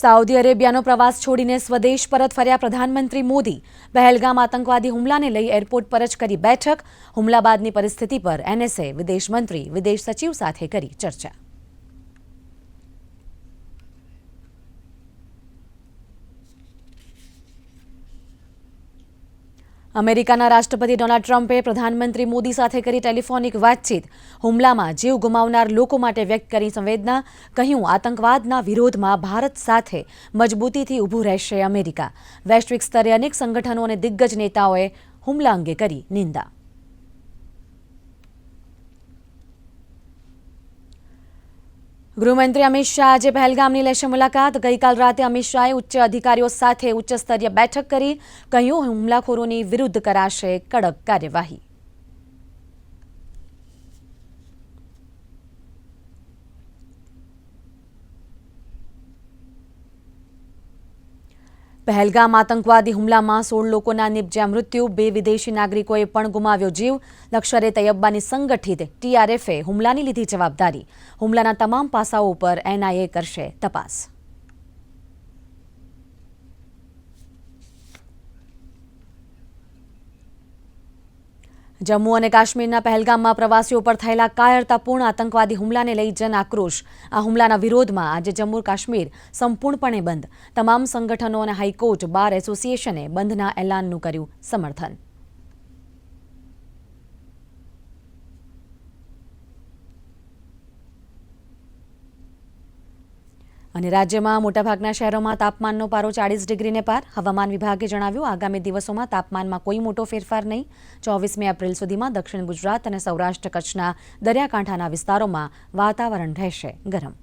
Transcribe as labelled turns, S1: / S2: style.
S1: Saudi અરેબિયાનો પ્રવાસ છોડીને સ્વદેશ પરત ફર્યા પ્રધાનમંત્રી મોદી. પહેલગામ આતંકવાદી હુમલાને લઈ એરપોર્ટ પર જ કરી બેઠક. હુમલા બાદની પરિસ્થિતિ પર એનએસએ વિદેશ મંત્રી વિદેશ સચિવ સાથે કરી ચર્ચા. અમેરિકાના રાષ્ટ્રપતિ ડોનાલ્ડ ટ્રમ્પે પ્રધાનમંત્રી મોદી સાથે કરી ટેલિફોનિક વાતચીત, હુમલામાં જીવ ગુમાવનાર લોકો માટે વ્યક્ત કરી સંવેદના, કહ્યું આતંકવાદના વિરોધમાં ભારત સાથે મજબૂતીથી ઊભું રહેશે અમેરિકા. વૈશ્વિક સ્તરે અનેક સંગઠનો અને દિગ્ગજ નેતાઓએ હુમલા અંગે કરી નિંદા. ગૃહમંત્રી અમિત શાહ આજે પહેલગામની લેશે મુલાકાત. ગઈકાલ રાતે અમિત શાહે ઉચ્ચ અધિકારીઓ સાથે ઉચ્ચસ્તરીય બેઠક કરી કહ્યું, હુમલાખોરોની વિરુદ્ધ કરાશે કડક કાર્યવાહી. પહેલગામ આતંકવાદી હુમલામાં સોળ લોકોના નિપજ્યા મૃત્યુ, બે વિદેશી નાગરિકોએ પણ ગુમાવ્યો જીવ. લશ્કરે તૈયબાની સંગઠિત ટીઆરએફે હુમલાની લીધી જવાબદારી. હુમલાના તમામ પાસાઓ ઉપર એનઆઈએ કરશે તપાસ. જમ્મુ અને કાશ્મીરના પહેલગામમાં પ્રવાસીઓ પર થયેલા કાયરતાપૂર્ણ આતંકવાદી હુમલાને લઈ જન આક્રોશ. આ હુમલાના વિરોધમાં આજે જમ્મુ કાશ્મીર સંપૂર્ણપણે બંધ. તમામ સંગઠનો અને હાઈકોર્ટ, બાર એસોસિએશને બંધના એલાનનું કર્યું સમર્થન. અને રાજ્યમાં મોટાભાગના શહેરોમાં તાપમાનનો પારો ચાળીસ ડિગ્રીને પાર. હવામાન વિભાગે જણાવ્યું, આગામી દિવસોમાં તાપમાનમાં કોઈ મોટો ફેરફાર નહીં. ચોવીસમી એપ્રિલ સુધીમાં દક્ષિણ ગુજરાત અને સૌરાષ્ટ્ર કચ્છના દરિયાકાંઠાના વિસ્તારોમાં વાતાવરણ રહેશે ગરમ.